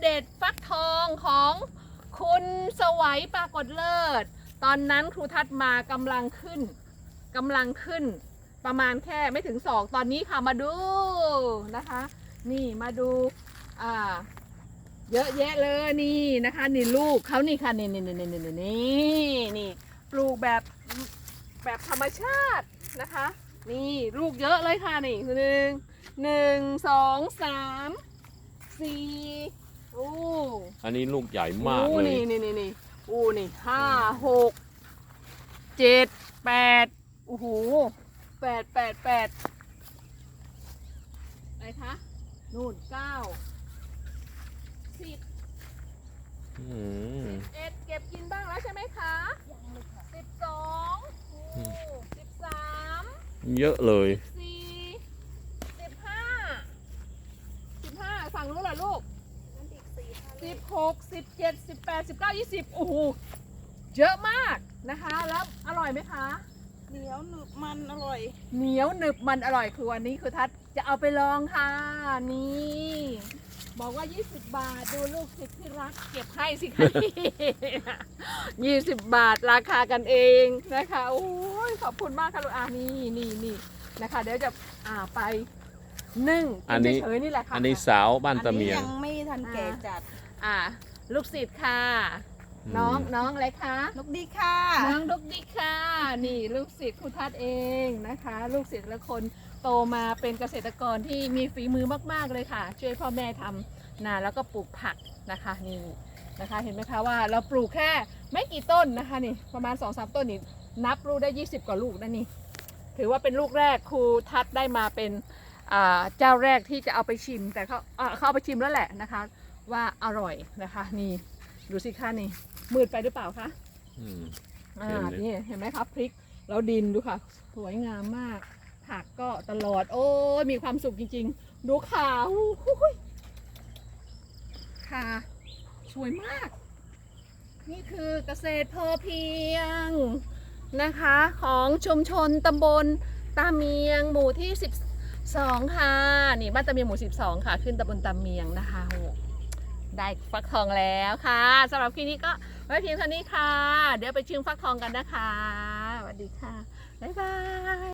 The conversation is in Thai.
เดตฟักทองของคุณสวัยปรากฏเลิศ ตอนนั้นครูทัศน์มากำลังขึ้นกำลังขึ้นประมาณแค่ไม่ถึงสองตอนนี้ค่ะมาดูนะคะ นี่มาดูอ่าเยอะแยะเลยนี่นะคะ นี่ลูกเขานี่ค่ะนี่นี่นี่นี่นี่นี่นี่ปลูกแบบแบบธรรมชาตินะคะ นี่ลูกเยอะเลยค่ะนี่หนึ่งหนึ่งสองสามสี่ โอ้อันนี้ลูกใหญ่มากโอ้เลยนี่นี่นี่นี่โอ้นี่ห้าหกเจ็ดแปดโอ้โหแปดแปดแปดอะไรคะนู่นเก้าสิบอืมเอ็ดเก็บกินบ้างแล้วใช่ไหมคะสิบสองสิบสามเยอะเลย สี่สิบห้าสิบห้าฝั่งนู้นเหรอลูก สิบหกสิบเจ็ดสิบแปดสิบเก้ายี่สิบโอ้โหเยอะมากนะคะ แล้วอร่อยไหมคะ เหนียวหนึบมันอร่อย เหนียวหนึบมันอร่อยคือวันนี้คือทัดจะเอาไปลองค่ะนี่บอกว่า 20 บาท ดูลูกศิษย์ที่รัก เก็บให้สิคะ20บาทราคากันเองนะคะโอ้ยขอบคุณมากค่ะลูกอ่านี่นี่นี่นะคะ เดี๋ยวจะอ่าไปนึ่งอันนี้เฉยๆนี่แหละค่ะอันนี้สาวบ้านตะเมียง ยังไม่ทันแก่จัด อ่าลูกศิษย์ค่ะ น้องน้องอะไรคะนกดีค่ะ น้องดุกดิกค่ะ นี่ลูกศิษย์ครูทัศน์เองนะคะ ลูกศิษย์ละคนโตมาเป็นเกษตรกรที่มีฝีมือมาก ๆเลยค่ะ ช่วยพ่อแม่ทำนาแล้วก็ปลูกผักนะคะนี่นะคะ เห็นไหมคะว่าเราปลูกแค่ไม่กี่ต้นนะคะนี่ประมาณ2อสต้นนี่นับลูกได้ 20 กว่าลูกนะนี่ถือว่าเป็นลูกแรกครูทัศน์ได้มาเป็นอ่าเจ้าแรกที่จะเอาไปชิมแต่เขาอ่าเขาเอาไปชิมแล้วแหละนะคะ ว่าอร่อยนะคะ นี่ดูสิคะนี่มืดไปหรือเปล่าคะอืม อ่าเห็นเลย นี่เห็นไหมครับพริกแล้วดินดูค่ะ สวยงามมาก ผักก็ตลอด โอ้ยมีความสุขจริง ๆ ดูขาวค่ะสวยมาก นี่คือเกษตรพอเพียงนะคะ ของชุมชนตำบลตาเมียงหมู่ที่ 12 ค่ะ นี่บ้านตาเมียงหมู่ 12 ค่ะ ขึ้นตำบลตาเมียงนะคะโอ้ ได้ฟักทองแล้วค่ะสำหรับคลิปนี้ก็ไว้เพียงเท่านี้ค่ะ เดี๋ยวไปชิมฟักทองกันนะคะสวัสดีค่ะ บ๊ายบาย